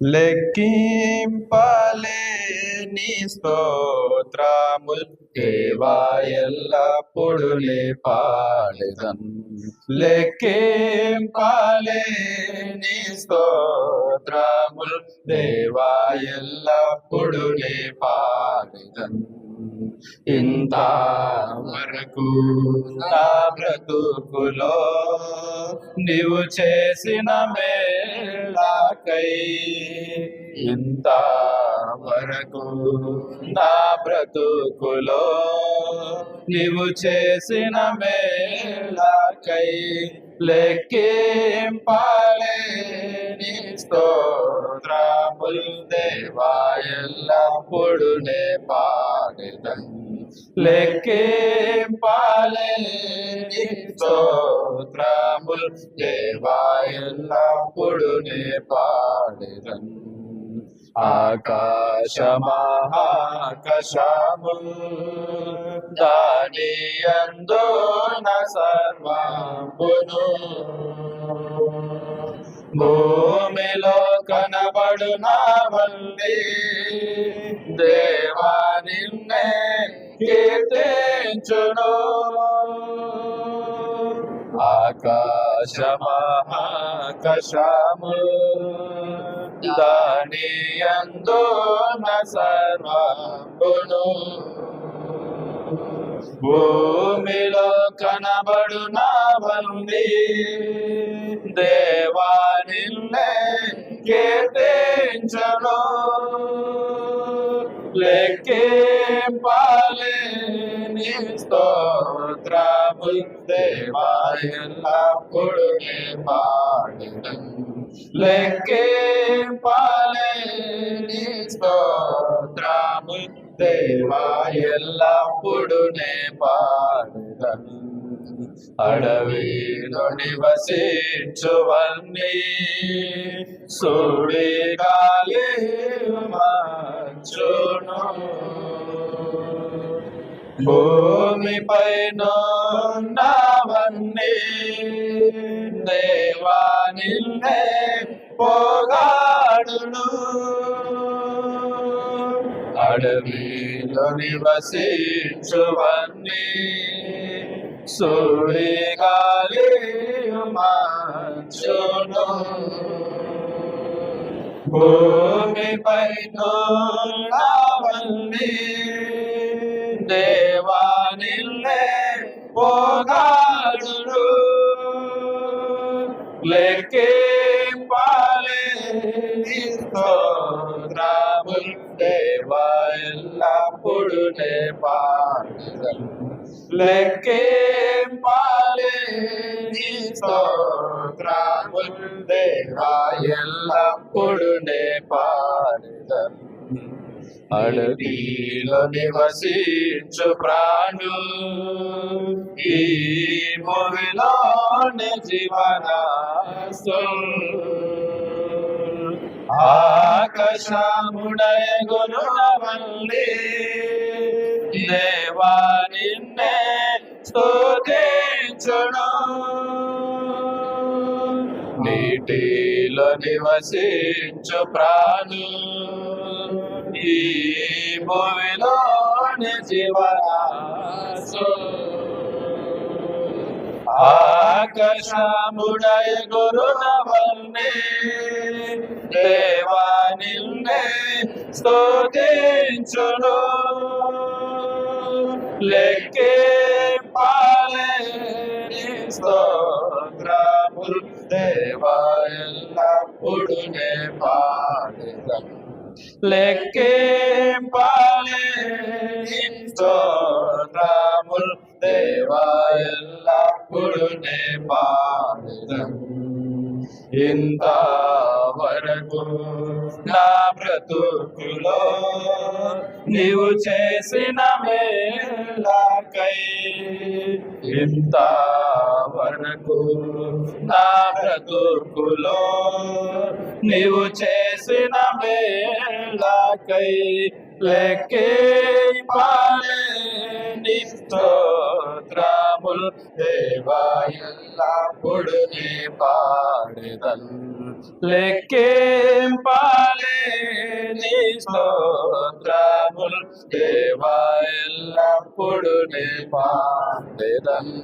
లెక్కింపలేని స్తోత్రముల్. దేవా ఎల్లప్పుడు పాడెదన్ లెక్కింపలేని స్తోత్రముల్. దేవా ఎల్లప్పుడు పాడెదన్ ఇంత వరకు నా బ్రతుకులో నీవు చేసిన మేళకై ఇంత వరకు నా బ్రతుకులో? నీవు చేసిన మేలాకై లెక్కింపాలేని స్తోత్రముల్ దేవాయల్లప్పుడు నే పాడెదన్ లెక్కింపాలేని స్తోత్రముల్ దేవాయల్లప్పుడు నే పాడెదన్ ఆకాశమాకాశము దాని అందు సర్వమును భూమిలో కనబడు నావల్లి దేవా నిన్నే కీర్తించును. ఆకాశమాకాశము దాని అందు సర్వమును. భూమిలో కనబడు నావల్లి దేవా నిన్నే కీర్తించను. లెక్కింపాలేని స్తోత్రములు. దేవా ఎల్లప్పుడు పాడెదన్ లెక్కింపాలేని స్తోత్రము దేవా ఎల్లప్పుడు నే పాడుదను అడవిలో నివసించువన్నీ సుడి గాలి భూమి పైన ఉన్నవన్నీ దేవా నిన్నే పోగాడును. అడవిలో నివసించువన్నీ సూడి గాలి మంచును భూమి పైన దేవ లెక్కే పాలే స్తోత్రముల్ దేవా ఎల్లప్పుడు నే పాడెదన్ లెక్కే పాలే స్తోత్రముల్ దేవా ఎల్లప్పుడు నే పాడెదన్ అడవిలో నివసించు ప్రాణు. ఈ భూమిలోని జీవనాసు ఆకాశముడయ గురువల్లి దేవా నిన్నే స్తుతించును. నీటిలో నివసించు ప్రాణు. ఈ భూమిలోని జీవరాసు ఆకాశముడయ గురునవల్ని దేవా నిన్నే స్తుతించును. లెక్కే పాలే స్తోత్రములు దేవా ఎల్లప్పుడు నే పాడెదను. లెక్కే పాలే స్తోత్రములు దేవా ఎల్లప్పుడు నీవు చేసిన మేలాకై ఇంత వరకు నా బ్రతుకులో నీవు చేసిన మేలాకై లెక్కే పాలే నిస్తోత్రముల్ దేవాయల్లప్పుడు నీ పాడేదన్ లెక్కే పాలే స్తోత్రముల్ దేవా ఎల్లప్పుడు నీ పాడేదన్